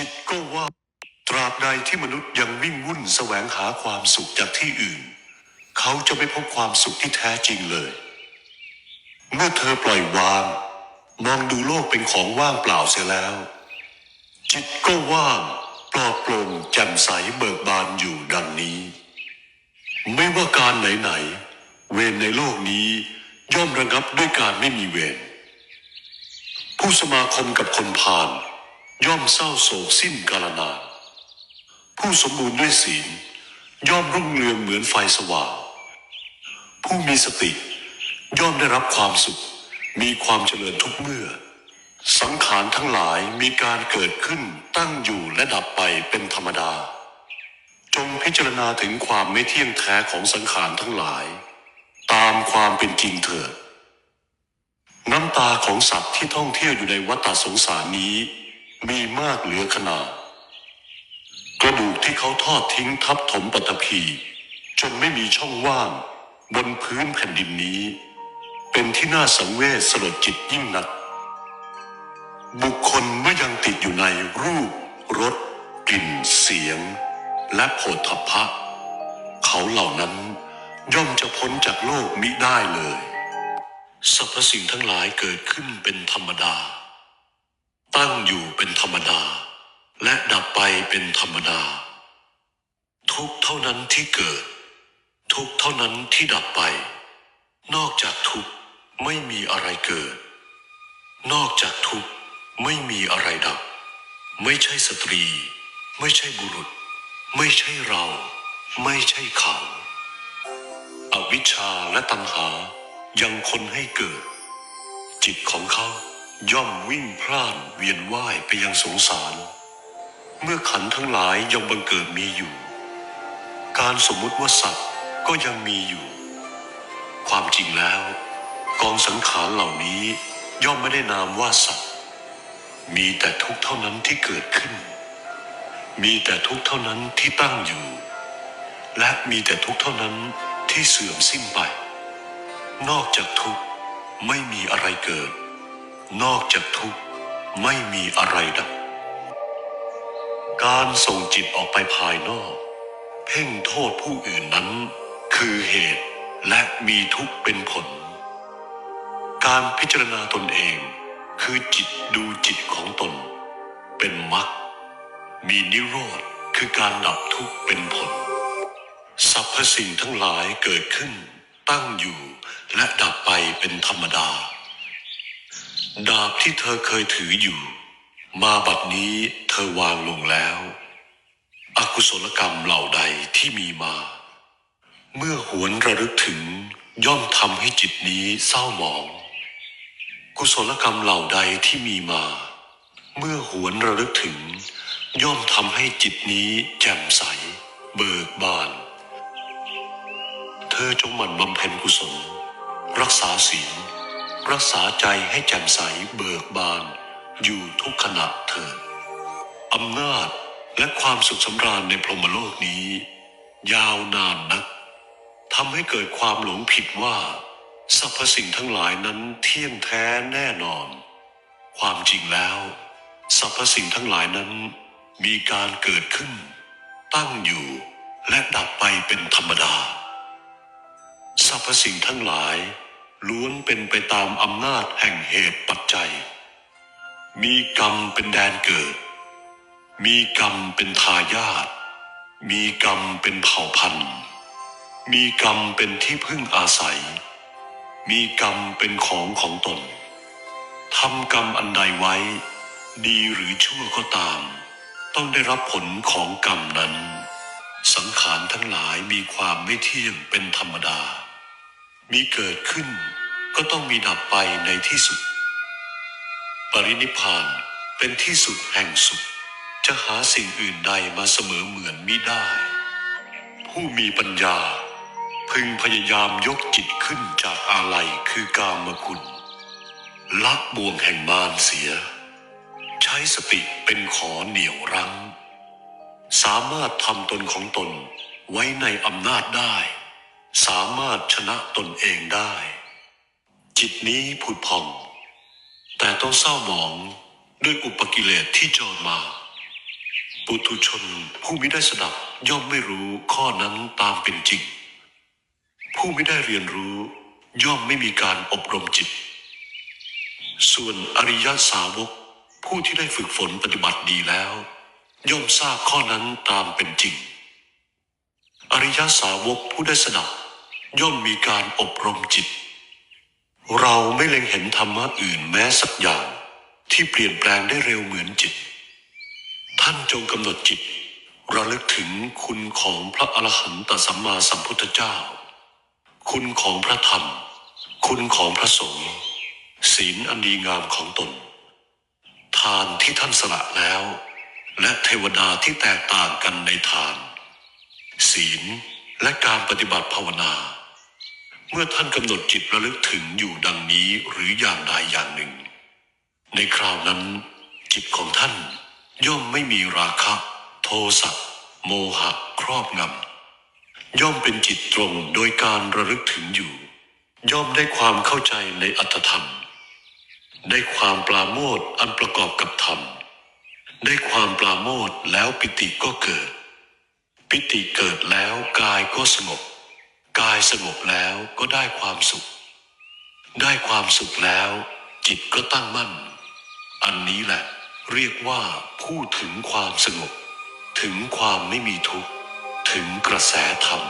จิตก็ว่า ตราบใดที่มนุษย์ยังวิ่งวุ่นแสวงหาความสุขจากที่อื่น เขาจะไม่พบความสุขที่แท้จริงเลย เมื่อเธอปล่อยวาง มองดูโลกเป็นของว่างเปล่าเสียแล้ว จิตก็ว่างปลอดโปร่งแจ่มใสเบิกบานอยู่ดังนี้ ไม่ว่าการไหนๆเวรในโลกนี้ย่อมระงับด้วยการไม่มีเวรผู้สมาคมกับคนพาล ย่อมเศร้าโศกสิ้นกาลนานผู้สมบูรณ์ด้วยศีลย่อมรุ่งเรืองเหมือนไฟสว่าง ผู้มีสติ ย่อมได้รับความสุข มีความเจริญทุกเมื่อ สังขารทั้งหลายมีการเกิดขึ้นตั้งอยู่และดับไปเป็นธรรมดา จงพิจารณาถึงความไม่เที่ยงแท้ของสังขารทั้งหลาย ตามความเป็นจริงเถิดน้ำตาของสัตว์ที่ท่องเที่ยวอยู่ในวัฏสงสารนี้ มีมากเหลือขนาด กระดูกที่เขาทอดทิ้งทับถมปฐพี จนไม่มีช่องว่าง บนพื้นแผ่นดินนี้ เป็นที่น่าสังเวชสลดจิตยิ่งนัก บุคคลเมื่อยังติดอยู่ในรูปรสกลิ่นเสียง และโผฏฐัพพะเขาเหล่านั้นย่อมจะพ้นจากโลกมิได้เลย สรรพสิ่งทั้งหลายเกิดขึ้นเป็นธรรมดา ตั้งอยู่เป็นธรรมดา และดับไปเป็นธรรมดา ทุกเท่านั้นที่เกิด ทุกเท่านั้นที่ดับไป นอกจากทุกไม่มีอะไรเกิด นอกจากทุกไม่มีอะไรดับ ไม่ใช่สตรี ไม่ใช่บุรุษ ไม่ใช่เรา ไม่ใช่เขา อวิชชาและตัณหายังคนให้เกิด จิตของเขา ย่อมวิ่งพล่านเวียนว่ายไปยังสงสาร เมื่อขันทั้งหลายยังบังเกิดมีอยู่ การสมมุติว่าสัตว์ก็ยังมีอยู่ ความจริงแล้ว กองสังขารเหล่านี้ย่อมไม่ได้นามว่าสัตว์ มีแต่ทุกเท่านั้นที่เกิดขึ้น มีแต่ทุกเท่านั้นที่ตั้งอยู่ และมีแต่ทุกเท่านั้นที่เสื่อมสิ้นไป นอกจากทุกไม่มีอะไรเกิด นอกจากทุกข์ไม่มีอะไรดับ การส่งจิตออกไปภายนอก เพ่งโทษผู้อื่นนั้น คือเหตุและมีทุกข์เป็นผล การพิจารณาตนเองคือจิตดูจิตของตน เป็นมรรคมีนิโรธคือการดับทุกข์เป็นผลสรรพสิ่งทั้งหลายเกิดขึ้น ตั้งอยู่และดับไปเป็นธรรมดา ดาบที่เธอเคยถืออยู่ มาบัดนี้เธอวางลงแล้ว อกุศลกรรมเหล่าใดที่มีมา เมื่อหวนระลึกถึงย่อมทำให้จิตนี้เศร้าหมอง กุศลกรรมเหล่าใดที่มีมา เมื่อหวนระลึกถึง ย่อมทำให้จิตนี้แจ่มใส เบิกบาน เธอจงหมั่นบำเพ็ญกุศล รักษาศีล รักษาใจให้แจ่มใสเบิกบาน อยู่ทุกขณะเถิดอำนาจและความสุขสำราญในพรหมโลกนี้ ยาวนานนักทำให้เกิดความหลงผิดว่าสรรพสิ่งทั้งหลายนั้นเที่ยงแท้แน่นอน ความจริงแล้วสรรพสิ่งทั้งหลายนั้นมีการเกิดขึ้น ตั้งอยู่และดับไปเป็นธรรมดา สรรพสิ่งทั้งหลาย ล้วนเป็นไปตามอำนาจแห่งเหตุปัจจัย มีกรรมเป็นแดนเกิด มีกรรมเป็นทายาท มีกรรมเป็นเผ่าพันธุ์ มีกรรมเป็นที่พึ่งอาศัย มีกรรมเป็นของของตน ทำกรรมอันใดไว้ ดีหรือชั่วก็ตาม ต้องได้รับผลของกรรมนั้น สังขารทั้งหลายมีความไม่เที่ยงเป็นธรรมดา มีเกิดขึ้นก็ต้องมีดับไปในที่สุด ปรินิพานเป็นที่สุดแห่งสุข จะหาสิ่งอื่นใดมาเสมอเหมือนมิได้ ผู้มีปัญญา พึงพยายามยกจิตขึ้นจากอาลัยคือกามคุณ ลักบ่วงแห่งมารเสีย ใช้สติเป็นขอเหนี่ยวรั้ง สามารถทำตนของตนไว้ในอำนาจได้ สามารถชนะตนเองได้ จิตนี้ผุดผ่อง แต่ต้องเศร้าหมองด้วยอุปกิเลสที่จรมา ปุถุชนผู้ไมิได้สดับย่อมไม่รู้ข้อนั้นตามเป็นจริง ผู้ไม่ได้เรียนรู้ย่อมไม่มีการอบรมจิต ส่วนอริยสาวกผู้ที่ได้ฝึกฝนปฏิบัติดีแล้ว ย่อมทราบข้อนั้นตามเป็นจริง อริยสาวกผู้ได้สดับย่อมมีการอบรมจิต เราไม่เล็งเห็นธรรมะอื่นแม้สักอย่างที่เปลี่ยนแปลงได้เร็วเหมือนจิต ท่านจงกำหนดจิต ระลึกถึงคุณของพระอรหันตสัมมาสัมพุทธเจ้า คุณของพระธรรม คุณของพระสงฆ์ศีลอันดีงามของตน ทานที่ท่านสละแล้ว และเทวดาที่แตกต่างกันในทาน ศีลและการปฏิบัติภาวนา เมื่อท่านกำหนดจิตระลึกถึงอยู่ดังนี้หรืออย่างใดอย่างหนึ่ง ในคราวนั้น จิตของท่านย่อมไม่มีราคะ โทสะโมหะครอบงำย่อมเป็นจิตตรงโดยการระลึกถึงอยู่ ย่อมได้ความเข้าใจในอัตธรรม ได้ความปราโมทอันประกอบกับธรรม ได้ความปราโมทแล้วปิติก็เกิด ปิติเกิดแล้วกายก็สงบ กายสงบแล้วก็ได้ความสุข ได้ความสุขแล้ว จิตก็ตั้งมั่น อันนี้แหละ เรียกว่าพูดถึงความสงบ ถึงความไม่มีทุกข์ ถึงกระแสธรรม